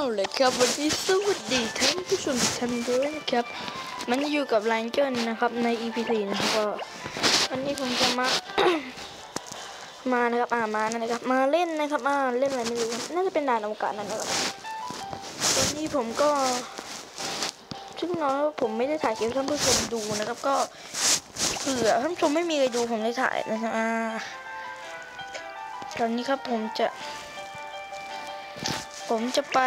เอาเลยครับวันนี้สวัสดีท่านผู้ชมทุกท่านด้วยนะครับ มันอยู่กับไลน์เกิลนะครับใน EP 4นะครับก็วันนี้ผมจะมา มานะครับอ่ามานะครับ มาเล่นนะครับมาเล่นอะไรไม่รู้น่าจะเป็นด่านอวกาศนั่นนะครับวันนี้ผมก็ซึ่งน้อยผมไม่ได้ถ่ายคลิปให้ท่านผู้ชมดูนะครับ ก็เผื่อท่านผู้ชมไม่มีใครดูผมได้ถ่ายนะครับอ่าตอนนี้ครับผมจะ ผมจะไป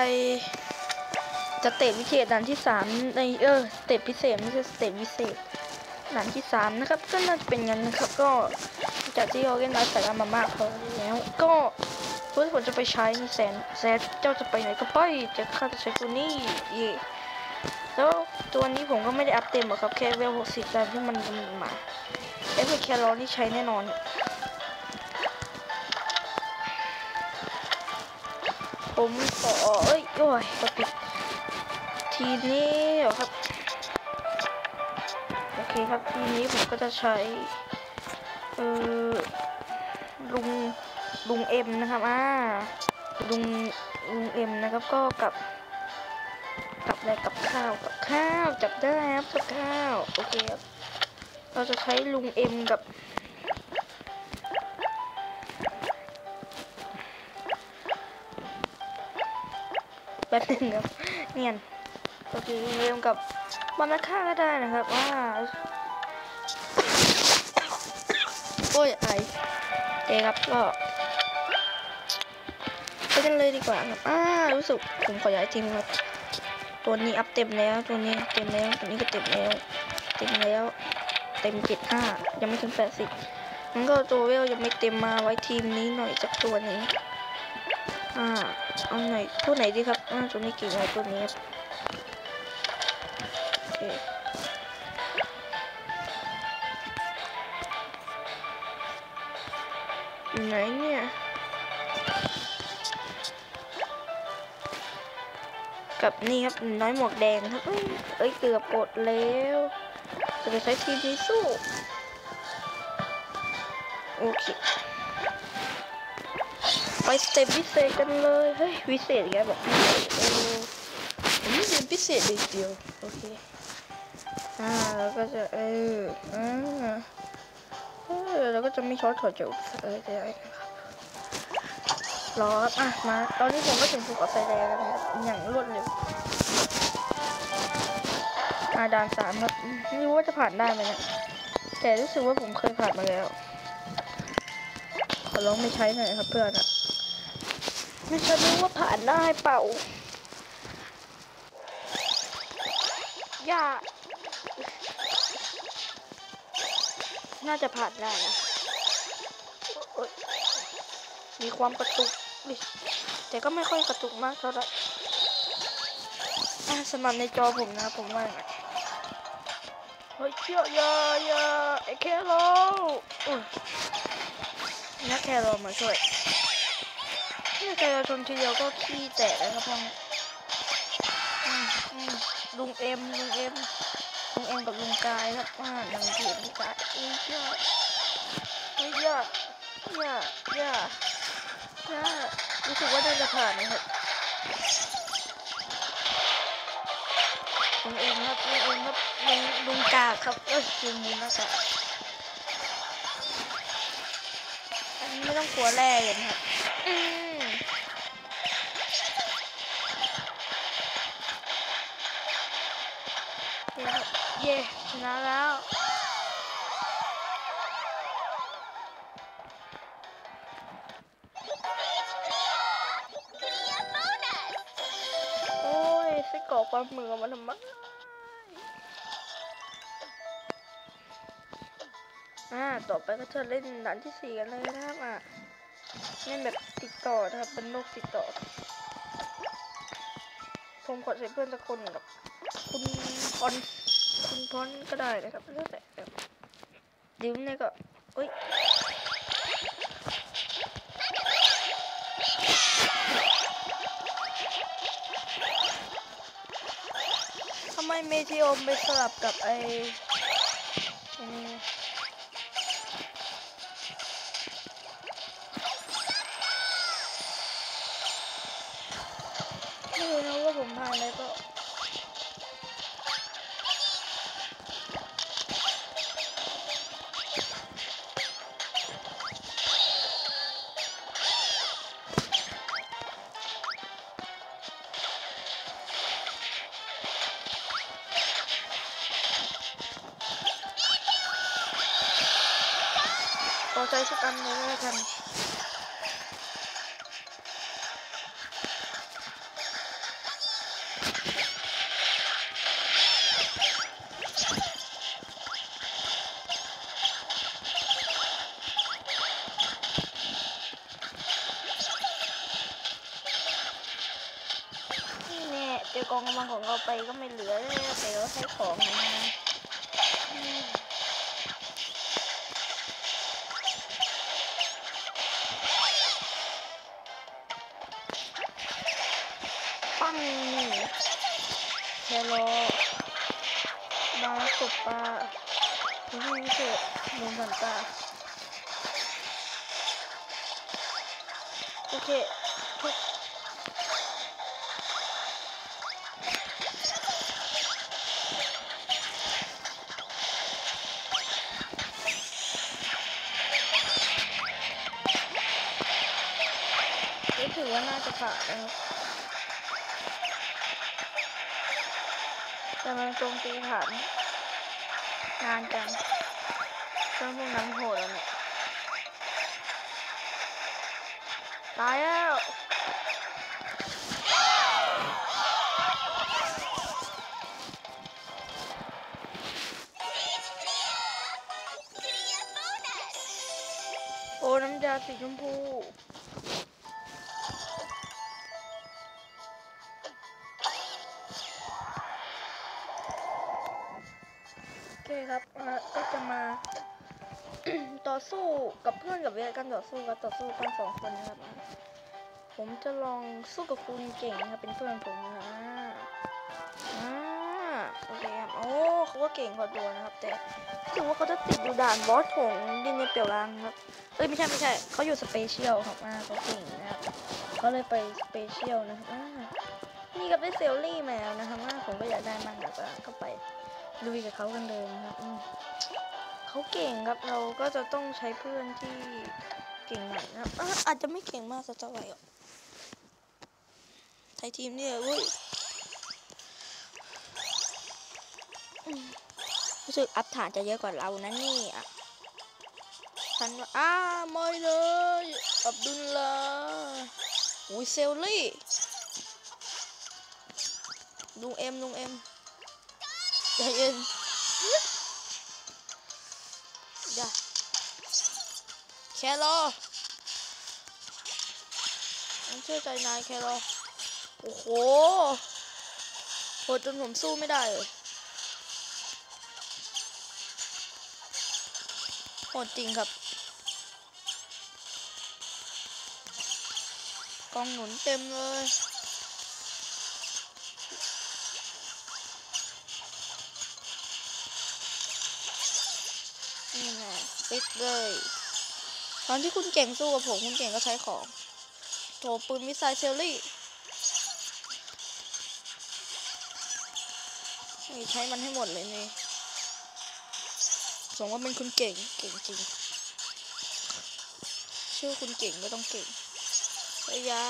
สเตจพิเศษด่านที่สามในเออเตจพิเศษไม่ใช่เตจพิเศษด่านที่สามนะครับก็น่าจะเป็นงั้นนะครับ ก็จากที่เราเล่นไลฟ์สไตล์มามากพอแล้วก็เพื่อผมจะไปใช้แสนแสนเจ้าจะไปไหนก็ไปจะฆ่าจะใช้ตัวนี้เย่แล้วตัวนี้ผมก็ไม่ได้อัพเต็มหรอกครับแค่เวลหกสิบตามที่มันมาเอฟเฟกต์แครอลนี่ใช้แน่นอน ผมขอเอ้ยโอ้ยติดทีนี้เหรอครับ โอเคครับทีนี้ผมก็จะใช้ เออลุงลุงเอ็มนะครับอ่าลุงลุงเอ็มนะครับก็กับกับอะไรกับข้าวกับข้าวจับได้ครับกับข้าวโอเคครับเราจะใช้ลุงเอ็มกับ แป๊บนึงครับเนียนโอเคเริ่มกับบอลนักฆ่าก็ได้นะครับว่าโอ้ยไอเอครับก็ไปกันเลยดีกว่าครับอ่ารู้สึกผมขอย้ายทีมครับตัวนี้อัพเต็มแล้วตัวนี้เต็มแล้วตัวนี้ก็เต็มแล้วเต็มแล้วเต็มเจ็ดห้ายังไม่ถึงแปดสิบมันก็ตัวเวลยังไม่เต็มมาไว้ทีมนี้หน่อยจากตัวนี้ อ่าเอาไหนตัวไหนดีครับอ่าตัวนี้กี่ไงตัวนี้โอเคอยู่ไหนเนี่ยกับนี่ครับน้อยหมวกแดงครับ เอ้ยเอ้เกือบกดแล้วจะไปใช้ทีมสู้ โอเค ไปสเต็ปพิเศษกันเลยเฮ้ยพิเศษแกบอกพิเศษเออผมไม่เรียนพิเศษเลยเดียวโอเคอ่าแล้วก็จะเอออ่าเออแล้วก็จะไม่ช็อตถอดจบเออจะได้นะครับรอครับอะมาตอนนี้ผมก็ถึงภูเขาไฟแดงแล้วนะครับอย่างรวดเร็วอ่าด่านสามครับไม่รู้ว่าจะผ่านได้ไหมเนะแต่รู้สึกว่าผมเคยผ่านมาแล้วขอลองไม่ใช้หน่อยครับเพื่อนอะ ไม่ฉันรู้ว่าผ่านได้เปล่าอย่าน่าจะผ่านได้นะ มีความกระตุก แต่ก็ไม่ค่อยกระตุกมากเท่าไหร่อะสำหรับในจอผมนะผมว่าอย่างไรเฮ้ยเชี่ยยายาไอ้แคโรอุ้ยนักแคโรมาช่วย นี่ชนทีเดียวก็ขี้แตกแล้วครับพ่อลุงเอ็มลุงเอ็มลุงเอ็มกับลุงกายครับอ่าหนังเกียลุงกายอุ้ยยอดอุ้ยยอดยอดยอดยอดรู้สึกว่าน่าจะผ่านนะครับลุงเอ็มครับลุงเอ็มครับลุงลุงกาครับเอ้ยลุงมูลนะครับอันนี้ไม่ต้องกลัวแร่เลยครับ เย้ชนะแล้ว โอ้ยไส้กรอกปลาหมึกเอามาทำไมอ่า ต่อไปก็จะเล่นด่านที่สี่กันเลยนะครับอะเล่นแบบติดต่อนะครับ เป็นโรคติดต่อ ผมขอใช้เพื่อนสักคนกับคุณพรคุ ณพรก็ได้นะครับแล้วแต่ครับดิวเนี่ยก็เอ้ยทำไมเมทิโอมไปสลับกับไอไอ้นี่เออผ่านเลยก็ ขอใจสักอันเลยแล้วกันนี่แน่เจอกองกำลังของเราไปก็ไม่เหลือแล้วแต่เราใช้ของนะ มันตาโอเคถือว่าน่าจะผ่านนะครับแต่มันตรงตีผ่านนานจัง เครื่องพวกนั้นโหดแสู้กับเพื่อนกับเวทกันต่อสู้กันต่อสู้กันสองคนนะครับ ผมจะลองสู้กับคุณเก่งนะครับเป็นเพื่อนผมนะอ่าโอเคครับโอ้เขาก็เก่งพอตัวนะครับ แต่รู้สึกว่าเขาจะติดอยู่ด่านบอสของดินเนเปียวรังครับเอ้ยไม่ใช่ไม่ใช่เขาอยู่สเปเชียลครับอ่าเขาเก่งนะครับเขาเลยไปสเปเชียลนะครับอ่านี่ก็เป็นเซลลี่แมวนะครับอ่าผมก็อยากได้มากแล้วก็เข้าไปลุยกับเขากันเลยนะครับอื เขาเก่งครับเราก็จะต้องใช้เพื่อนที่เก่งหน่อยนะอาจจะไม่เก่งมากสักเท่าไหร่หรอกไทยทีมเนี่ยเว้ยรู้สึกอัพฐานจะเยอะกว่าเรานะนี่อะฉันว่าอ้าไม่เลยอับดุลลาอุ้ยเซลลี่ลุงเอ็มลุงเอ็มใจเย็น ครอผมเชื่อใจนายแครอโอ้โหโหดจนผมสู้ไม่ได้เลยโหดจริงครับ กองหนุนเต็มเลยนี่ไงปิดเลย ตอนที่คุณเก่งสู้กับผมคุณเก่งก็ใช้ของโถปืนมิสไซล์เซลลี่นี่ใช้มันให้หมดเลยนี่สมว่าเป็นคุณเก่งเก่งจริง ชื่อคุณเก่งก็ต้องเก่งเฮ้ยา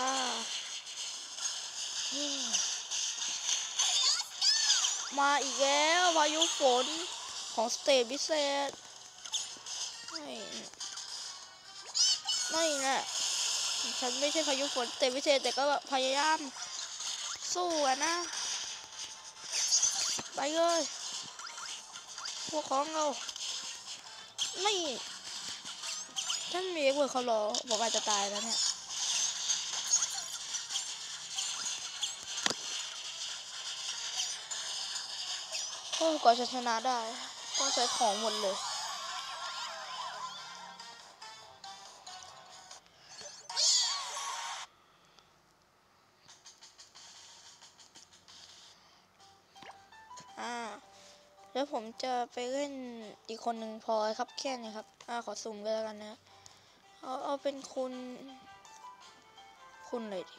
มมาอีกแล้วพายุฝนของสเตทพิเศษ ไม่ไม่นะฉันไม่ใช่พายุฝนแต่พิเศษแต่ก็พยายาม สู้อะนะ ไปเลยพวกของเราไม่ฉันมีเอ็กเวอร์เขารอผมอาจจะตายแล้วเนี่ยโอ้กว่าจะชนะได้ ต้องใช้ของหมดเลย ผมจะไปเล่นอีกคนหนึ่งพอครับแค่นี้ครับ อ่าขอสุ่มกันแล้วกันนะ เอาเอาเป็นคุณ คุณเลยดิ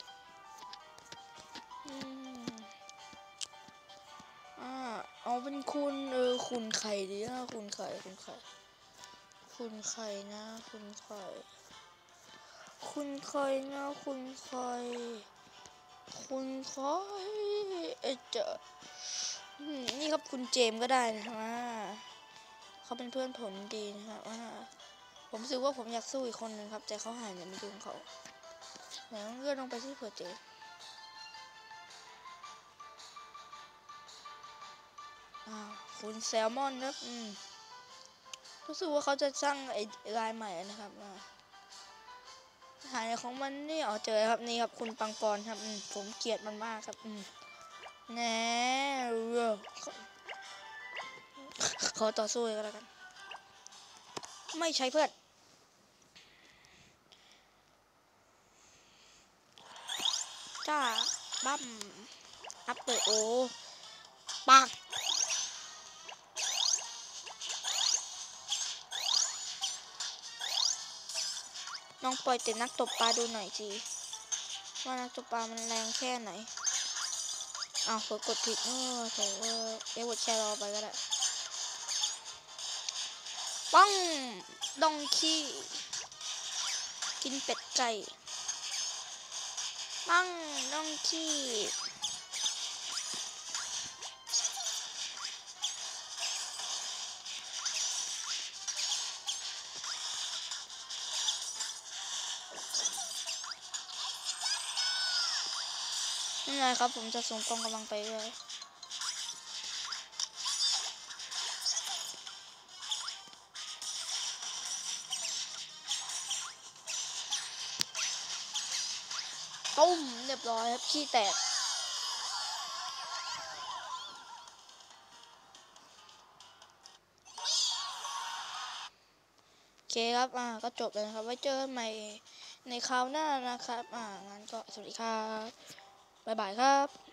อืมเป็นคุณเออคุณไข่ดีนะคุณไข่คุณไข่คุณไข่นะ คุณไข่คุณไข่นะ คุณไข่คุณไข่เอเจอ นี่ครับคุณเจมส์ก็ได้นะครับอ่าเขาเป็นเพื่อนผลดีนะครับอ่าผมรู้สึกว่าผมอยากสู้อีกคนหนึ่งครับ แต่เขาหายเนี่ยไม่ยุ่งเขาเดี๋ยวเลื่อนลงไปที่เผื่อเจมส์คุณแซลมอนครับอืมรู้สึกว่าเขาจะสร้างไอ้ลายใหม่นะครับอ่าหายของมันนี่อ๋อเจอครับนี่ครับคุณปังปอนครับ อืมผมเกลียดมันมากครับ อืม แหน่ขอต่อสู้เลยก็แล้วกัน ไม่ใช้เพื่อนจ้าบั้มอัพเลยโอปักน้องปล่อยแต่นักตบปลาดูหน่อยสิว่านักตบปลามันแรงแค่ไหน อ้าวกดผิดโอ้โหเออเดี๋ยวกดแชร์รอไปก็ได้ป้องดองขี้กินเป็ดไก่ปังดองขี้ ไงครับ ผมจะส่งกองกำลังไปเลยตุ้มเรียบร้อยครับขี้แตกโอเคครับ อ่า ก็จบแล้วนะครับ ไว้เจอกันใหม่ในคราวหน้านะครับ อ่า งั้นก็สวัสดีครับ บ๊ายบายครับ